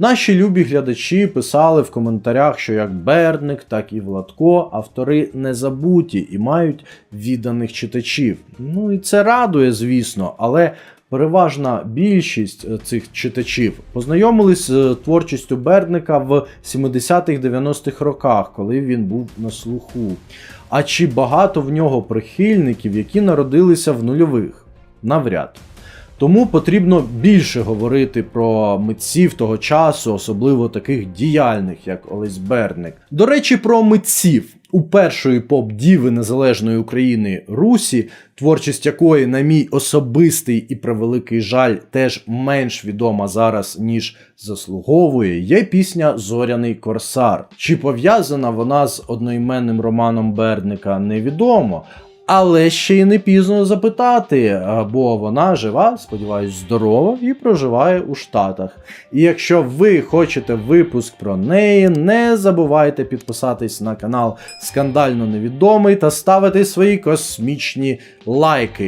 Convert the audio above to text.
Наші любі глядачі писали в коментарях, що як Берник, так і Владко автори не забуті і мають відданих читачів. Ну і це радує, звісно, але. Переважна більшість е, цих читачів познайомились з е, творчістю Бердника в 70-х-90-х роках, коли він був на слуху. А чи багато в нього прихильників, які народилися в нульових? Навряд. Тому потрібно більше говорити про митців того часу, особливо таких діяльних, як Олесь Берник. До речі, про митців. У першої поп-діви Незалежної України Русі, творчість якої, на мій особистий і превеликий жаль, теж менш відома зараз, ніж заслуговує, є пісня Зоряний Корсар. Чи пов'язана вона з одноіменним романом Берника, невідомо. Але ще й не пізно запитати, бо вона жива, сподіваюсь, здорова і проживає у Штатах. І якщо ви хочете випуск про неї, не забувайте підписатись на канал Скандально Невідомий та ставити свої космічні лайки.